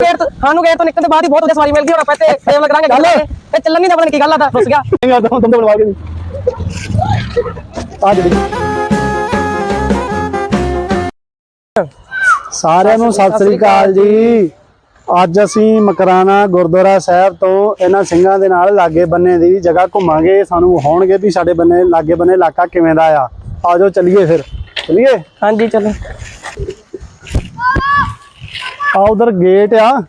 Gate ਤੋਂ- ਸਾਨੂੰ gate ਤੋਂ ਨਿਕਲਣ ਦੇ ਬਾਅਦ ਹੀ ਬਹੁਤ ਵਧੀਆ ਸਵਾਰੀ ਮਿਲ ਗਈ ਹੁਣ ਆਪਾਂ ਇੱਥੇ ਟੇਬਲ ਕਰਾਂਗੇ ਗੱਲ। ਤੇ ਚੱਲਣ ਨਹੀਂ ਦਾ ਪਤਾ ਨਹੀਂ ਕੀ ਗੱਲ ਆ ਤਾਂ ਰੁੱਸ ਗਿਆ ਮੈਂ ਤਾਂ ਤੁਮ ਤੋਂ ਬਣਵਾ ਕੇ ਆ ਜੀ। ਸਾਰਿਆਂ ਨੂੰ ਸਤਿ ਸ੍ਰੀ ਅਕਾਲ ਜੀ। ਅੱਜ ਅਸੀਂ ਮਕਰਾਨਾ ਗੁਰਦੁਆਰਾ ਸਾਹਿਬ ਤੋਂ ਇਹਨਾਂ ਸਿੰਘਾਂ ਦੇ ਨਾਲ ਲਾਗੇ ਬੰਨੇ ਦੀ ਜਗ੍ਹਾ ਘੁੰਮਾਂਗੇ। ਸਾਨੂੰ ਵਿਖਾਉਣਗੇ ਵੀ ਸਾਡੇ ਬੰਨੇ ਲਾਗੇ ਬੰਨੇ ਇਲਾਕਾ ਕਿਵੇਂ ਦਾ ਆ। ਆਜੋ ਚੱਲੀਏ ਫਿਰ। ਚੱਲੀਏ? ਹਾਂਜੀ ਚਲੋ। ਆ ਉਧਰ ਗੇਟ ਆ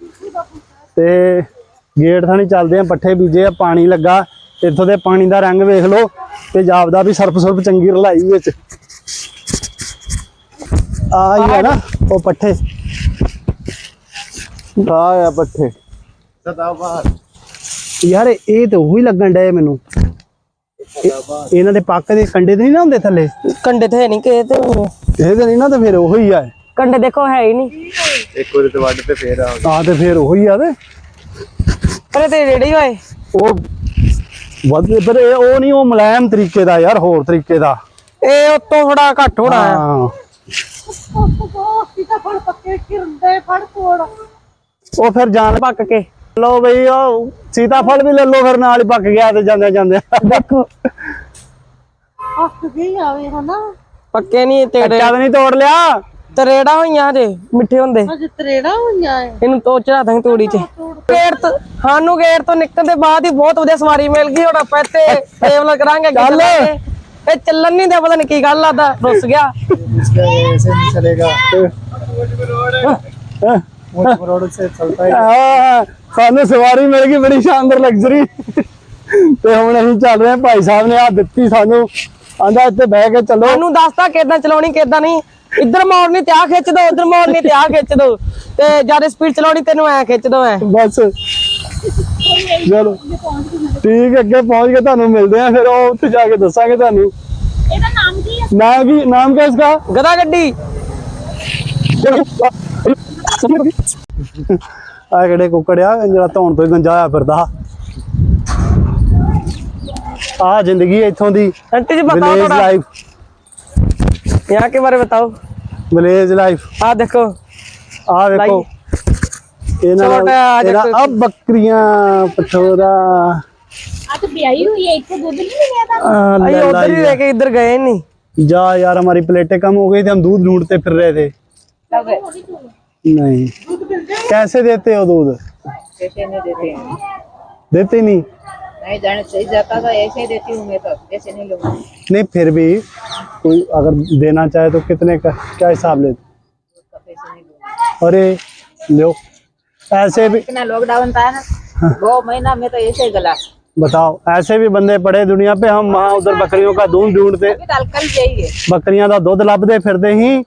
ਤੇ ਗੇਟ ਥਾਣੀ ਚੱਲਦੇ ਆ ਪੱਠੇ ਬੀਜੇ ਆ ਪਾਣੀ ਲੱਗਾ। ਇੱਥੋਂ ਦੇ ਪਾਣੀ ਦਾ ਰੰਗ ਵੇਖ ਲਓ ਤੇ ਜਾਪਦਾ ਵੀ ਸਰਫ ਸਰਫ ਚੰਗੀ ਰਲਾਈ ਵਿੱਚ। ਆ ਹੀ ਆ ਨਾ ਉਹ ਪੱਠੇ। ਆ ਆ ਪੱਠੇ। ਯਾਰ ਇਹ ਤਾਂ ਉਹੀ ਲੱਗਣ ਡਏ ਮੈਨੂੰ। ਇਹ- ਇਹਨਾਂ ਦੇ ਪੱਕ ਦੇ ਕੰਡੇ ਤੇ ਨਹੀਂ ਨਾ ਹੁੰਦੇ ਥੱਲੇ? ਕੰਡੇ ਤੇ ਹੈ ਨਹੀਂ ਕਿ ਤੇ ਇਹ ਤੇ ਨਹੀਂ ਨਾ ਤੇ ਫਿਰ ਉਹੀ ਆ। ਕੰਡੇ ਦੇਖੋ ਹੈ ਹੀ ਨਹੀਂ। ਇੱਕ ਵਾਰੀ ਤੇ ਵੱਢ ਤੇ ਫੇਰ ਆ। ਆ ਤੇ ਫਿਰ ਉਹੀ ਆ ਤੇ। ਪਰ ਤੇ ਰੇੜੇ ਹੋਏ ਉਹ ਵੱਧ ਪਰ ਇਹ ਉਹ ਨਹੀਂ ਉਹ ਮੁਲਾਇਮ ਤਰੀਕੇ ਦਾ ਯਾਰ ਹੋਰ ਤਰੀਕੇ ਦਾ। ਇਹ ਉਤੋਂ ਥੋੜਾ ਘੱਟ ਹੋਣਾ ਹੈ। ਹਾਂ। ਸੀਤਾਫਲ ਪੱਕੇ ਕਿਰਦੇ ਫੜ ਕੋੜ ਉਹ ਫਿਰ ਜਾਣ ਪੱਕ ਕੇ। ਲੋ ਬਈ ਉਹ ਸੀਤਾਫਲ ਵੀ ਲੈ ਲੋ ਫਿਰ ਨਾਲ ਹੀ ਪੱਕ ਗਿਆ ਤੇ ਜਾਂਦੇ ਜਾਂਦੇ। ਦੇਖੋ। ਹੱਥ ਗਈ ਆਵੇ ਹਨਾ। ਪੱਕੇ ਨਹੀਂ ਤੇੜੇ। ਚੱਲ ਨਹੀਂ ਤੋੜ ਲਿਆ। ਤਰੇੜਾ ਹੋਈਆਂ ਜੇ ਮਿੱਠੇ ਹੁੰਦੇ ਅਜ ਤਰੇੜਾ ਹੋਈਆਂ ਏ ਇਹਨੂੰ ਤੋਂ ਚੜਾ ਦਾਂਗੇ ਤੂੜੀ 'ਚ ਗੇਟ ਤੋਂ ਸਾਨੂੰ ਗੇਟ ਤੋਂ ਨਿਕਲਣ ਦੇ ਬਾਅਦ ਹੀ ਬਹੁਤ ਵਧੀਆ ਸਵਾਰੀ ਮਿਲ ਗਈ ਹੁਣ ਆਪਾਂ ਇੱਥੇ ਟੇਬਲ ਕਰਾਂਗੇ ਚੱਲ। ਇਹ ਚੱਲਣ ਨਹੀਂ ਦਾ ਪਤਾ ਨਹੀਂ ਕੀ ਗੱਲ ਆ ਤਾਂ ਰੁੱਸ ਗਿਆ ऐसे नहीं चलेगा मुझ रोड से चलता है ਆਹ, ਸਾਨੂੰ ਸਵਾਰੀ ਮਿਲ ਗਈ ਬੜੀ ਸ਼ਾਨਦਾਰ ਲਗਜ਼ਰੀ ਤੇ ਹੁਣ ਅਸੀਂ ਚੱਲ ਰਹੇ ਹਾਂ ਭਾਈ ਸਾਹਿਬ ਨੇ ਆ ਦਿੱਤੀ ਸਾਨੂੰ ਆਂਦਾ ਇੱਥੇ ਬਹਿ ਕੇ ਚੱਲੋ ਉਹਨੂੰ ਦੱਸਤਾ ਕਿਦਾਂ ਚਲਾਉਣੀ ਕਿਦਾਂ ਨਹੀਂ ਇੱਧਰ ਮੋੜਨੀ ਤੇ ਆ ਖਿੱਚ ਦੋ ਉਧਰ ਮੋੜਨੀ ਤੇ ਆ ਖਿੱਚ ਦੋ ਤੇ ਜਿਆਦਾ ਸਪੀਡ ਚਲਾਉਣੀ ਤੈਨੂੰ ਐ ਖਿੱਚ ਦੋ ਐ ਬਸ ਚਲੋ ਠੀਕ ਹੈ ਅੱਗੇ ਪਹੁੰਚ ਕੇ ਤੁਹਾਨੂੰ ਮਿਲਦੇ ਆ ਫਿਰ ਉਹ ਉੱਥੇ ਜਾ ਕੇ ਦੱਸਾਂਗੇ ਤੁਹਾਨੂੰ ਇਹਦਾ ਨਾਮ ਕੀ ਹੈ ਨਾਮ ਕੀ ਨਾਮ ਕਿਆ ਇਸਕਾ ਗਦਾ ਗੱਡੀ ਆ ਕਿਹੜੇ ਕੁੱਕੜ ਆ ਜਿਹੜਾ ਧੌਣ ਤੋਂ ਹੀ ਗੰਜਾ ਹੋਇਆ ਫਿਰਦਾ ਆ ਜ਼ਿੰਦਗੀ ਹੈ ਇੱਥੋਂ ਦੀ आंटी जी बताओ ਵਿਲੇਜ थोड़ा ਲਾਈਫ यहाँ के बारे में बताओ विलेज लाइफ आ देखो। आ देखो। अब बकरियाँ पठोरा तो इधर गए नहीं। जा यार हमारी प्लेटें कम हो गई थी हम दूध ढूंढते फिर रहे थे। नहीं। कैसे देते हो दूध? देते। नहीं? नहीं जाने सही जाता था ऐसे ही देती हूँ मैं तो ऐसे नहीं लूँगा। नहीं फिर भी कोई अगर देना चाहे तो कितने का क्या हिसाब लेते उसका पैसे नहीं लूंगा अरे लो ऐसे भी इतना लॉकडाउन था ना दो महीना में तो ऐसे ही गला बताओ ऐसे भी बंदे पड़े दुनिया पे हम वहाँ उधर बकरियों का दूध ढूंढते अभी तो कल जाइए ਬੱਕਰੀਆਂ ਦਾ ਦੁੱਧ ਲੱਭਦੇ ਫਿਰਦੇ ਸੀ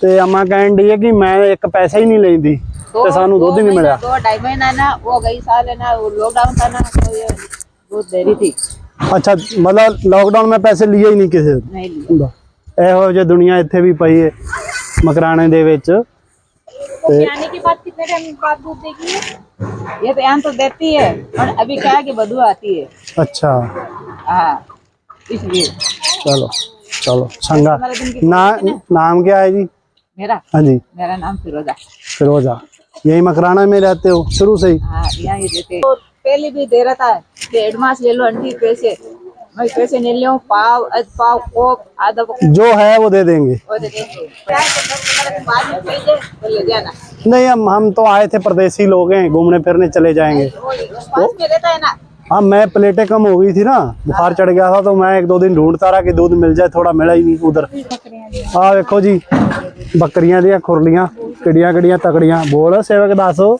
ਤੇ ਅਮਾ ਕਹਿਣ ਦੀ ਹੈ ਕਿ ਮੈਂ ਇੱਕ ਪੈਸਾ ਹੀ ਨਹੀਂ ਲੈਂਦੀ ਤੇ ਸਾਨੂੰ ਦੁੱਧ ਹੀ ਨਹੀਂ ਮਿਲਿਆ दो ढाई महीना ना वो गई साल है ना वो लॉकडाउन था ना तो ये दूध दे रही थी ਅੱਛਾ ਮਤਲਬ ਲਾਕਡਾਊਨ ਮੈਂ ਪੈਸੇ ਲਏ ਹੀ ਨਹੀਂ ਕਿਸੇ ਤੋਂ। नहीं ली ਹੁੰਦਾ ਇਹੋ ਜਿਹੀ ਦੁਨੀਆ ਇੱਥੇ ਵੀ ਪਈ ਹੈ ਮਕਰਾਣੇ ਦੇ ਵਿੱਚ ਤੇ आने के बाद कितने टाइम बाद दूध देगी ये? ये तो यहाँ तो देती है और अभी क्या है कि बदबू आती है ਅੱਛਾ हाँ इसलिए ਚਲੋ ਚਲੋ ਚੰਗਾ ਨਾ नाम क्या है जी मेरा हाँ जी मेरा नाम फिरोजा फिरोजा यही मकराना में रहते हो शुरू से ही हाँ यहाँ ही देते हैं। तो पहले भी दे रहा था कि एडवांस ले लो आंटी पैसे मैं जो है वो दे देंगे। नहीं हम हम तो आए थे परदेसी लोग हैं घूमने फिरने चले जाएँगे। तो, हाँ मैं प्लेटें कम हो गई थी ना बुखार चढ़ गया था तो मैं एक दो दिन ढूंढता रहा कि दूध मिल जाए थोड़ा मिला ही नहीं उधर। हाँ देखो जी बकरियाँ दिया खुरलिया किड़िया किड़िया तकड़िया। बोल सेवक दासो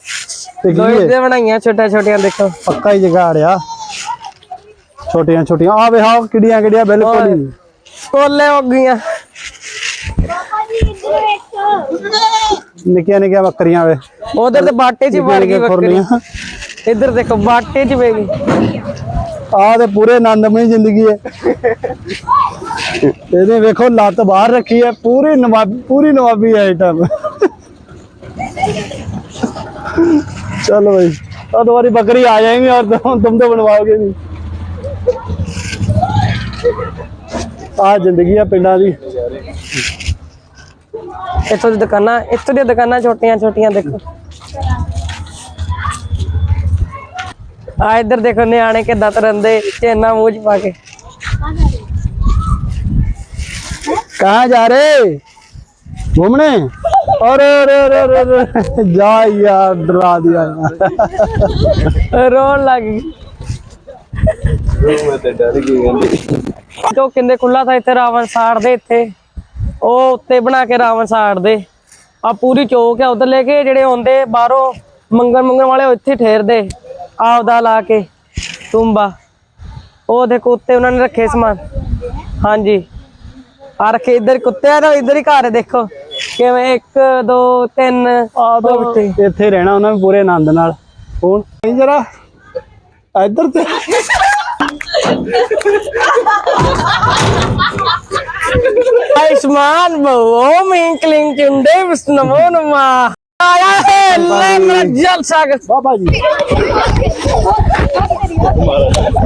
बनाइया छोटा छोटिया देखो। पक्का ही जगह आ रहा ਛੋਟੀਆਂ ਛੋਟੀਆਂ ਆ ਵੇ ਹਾਂ ਕਿੜੀਆਂ ਕਿੜੀਆਂ ਬਿਲਕੁਲ ਹੀ कोले हो गईया ਨਿੱਕੀਆਂ ਨਿੱਕੀਆਂ ਬੱਕਰੀਆਂ ਵੇ उधर तो बाटे च भर गई बकरी ਖੁਰਲੀਆਂ इधर देखो बाटे च पे गई ਆ ਤੇ ਪੂਰੇ ਆਨੰਦਮਈ ਜ਼ਿੰਦਗੀ ਹੈ ਇਹਨੇ ਵੇਖੋ ਲੱਤ ਬਾਹਰ ਰੱਖੀ ਹੈ ਪੂਰੀ ਨਵਾਬੀ ਪੂਰੀ ਨਵਾਬੀ ਆਈਟਮ चलो भाई और तुम्हारी बकरी आ जाएंगी और तुम तुम तो बनवाओगे नहीं ਆ ਜ਼ਿੰਦਗੀ ਆ ਪਿੰਡਾਂ ਦੀ ਇੱਥੋਂ ਦੀ ਦੁਕਾਨਾਂ ਇੱਥੋਂ ਦੀਆਂ ਦੁਕਾਨਾਂ ਛੋਟੀਆਂ ਛੋਟੀਆਂ ਦੇਖੋ ਆ ਇੱਧਰ ਦੇਖੋ ਨਿਆਣੇ ਕਿੱਦਾਂ ਤਰੰਦੇ ਚੇਨਾ ਮੂੰਹ ਚ ਪਾ ਕੇ कहाँ जा रहे घूमने अरे अरे अरे अरे अरे जा यार डरा दिया यार ਰੋਣ ਲੱਗ ਗਈ मैं तो डर गई गंदी ਜੋ ਕਿੰਦੇ ਖੁੱਲਾ ਥਾ ਇੱਥੇ ਰਾਵਣ ਸਾੜਦੇ ਇੱਥੇ। ਉਹ ਉੱਤੇ ਬਣਾ ਕੇ ਰਾਵਣ ਸਾੜਦੇ ਆ ਪੂਰੀ ਚੌਕ ਆ ਉਧਰ ਲੈ ਕੇ ਜਿਹੜੇ ਆਉਂਦੇ ਬਾਹਰੋਂ ਮੰਗਣ ਮੰਗਣ ਵਾਲੇ ਇੱਥੇ ਠਹਿਰਦੇ। ਆਪਦਾ ਲਾ ਕੇ ਤੁੰਬਾ। ਉਹ ਦੇਖੋ ਉੱਤੇ ਉਹਨਾਂ ਨੇ ਰੱਖੇ ਸਮਾਨ। ਹਾਂਜੀ। ਆ ਰੱਖੇ ਇੱਧਰ ਕੁੱਤੇ ਆ ਤਾਂ ਇੱਧਰ ਹੀ ਘਰ ਹੈ ਦੇਖੋ। ਕਿਵੇਂ 1 2 3 ਆ ਦੋ ਇੱਥੇ ਰਹਿਣਾ ਉਹਨਾਂ ਵੀ ਪੂਰੇ ਆਨੰਦ ਨਾਲ। ਹੁਣ ਜਰਾ। ਇੱਧਰ ਤੇ। ਆਯੁਸ਼ਮਾਨ ਭਵੋ ਮਿੰ ਕਲਿੰ ਚੁੰਡੇ ਵਿਸ਼ਨਮੋ ਨਮਾ। ਆਇਆ ਹੈ ਲੈ ਮੇਰਾ ਜਲਸਾ ਕਰ ਬਾਬਾ ਜੀ।